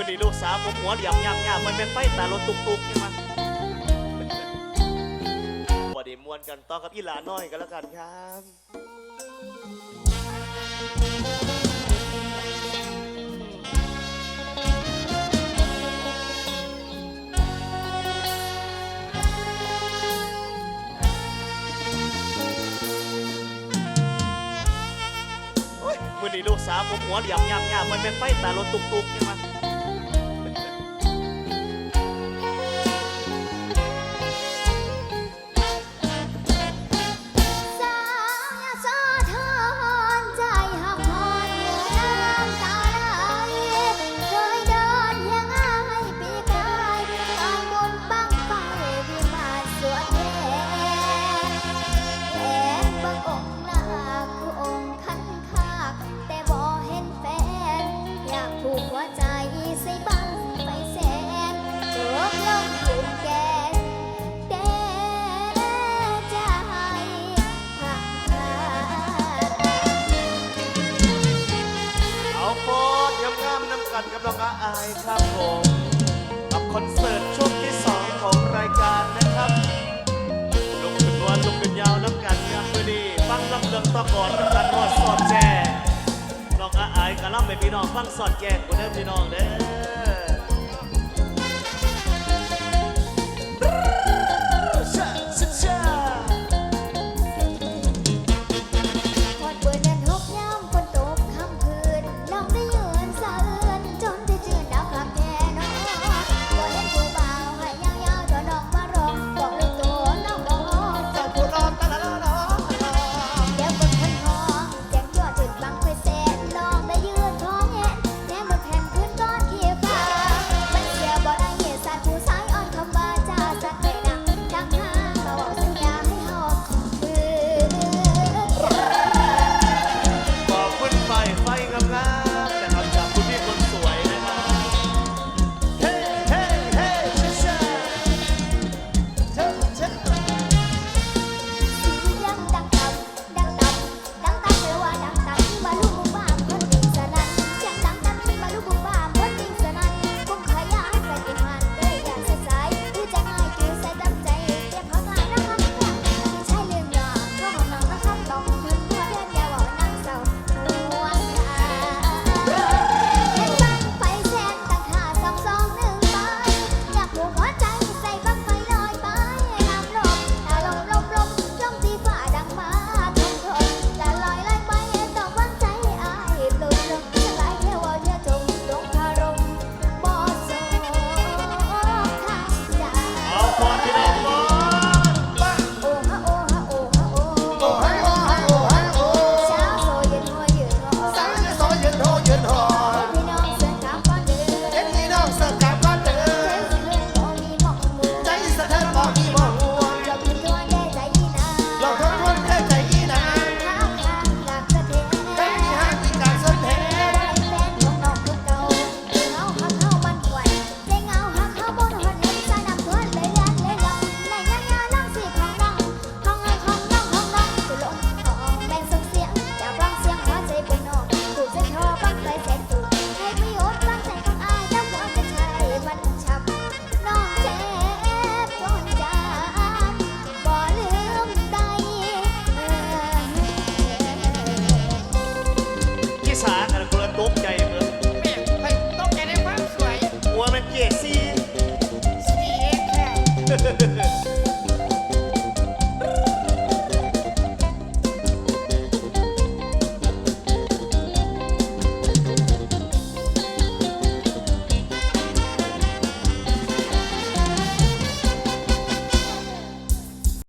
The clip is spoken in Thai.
มือนี้ลูกสาวผมหัวเหลี่ยมยามยามมันเป็นไฟตารถตุกตุกใช่ไหมบอดีมวนกันต่อกับอีหลาน้อยกันแล้วกันครับมือนี้ลูกสาวผมหัวเหลี่ยมยามยามมันเป็นไฟตารถตุกตุกใช่ไหม กันกับน้องอาอายครับผมกับคอนเสิร์ตช่วงที่สองของรายการนะครับลุกขึ้นวันลุกขึ้นยาวน้ำกันงามมือดีฟังลำเลืองต่อก่อนกับการรอดสอดแจน้องอาอายกับล่ำไปพี่น้องฟังสอดแจกกูเด้อพี่น้องเด้อ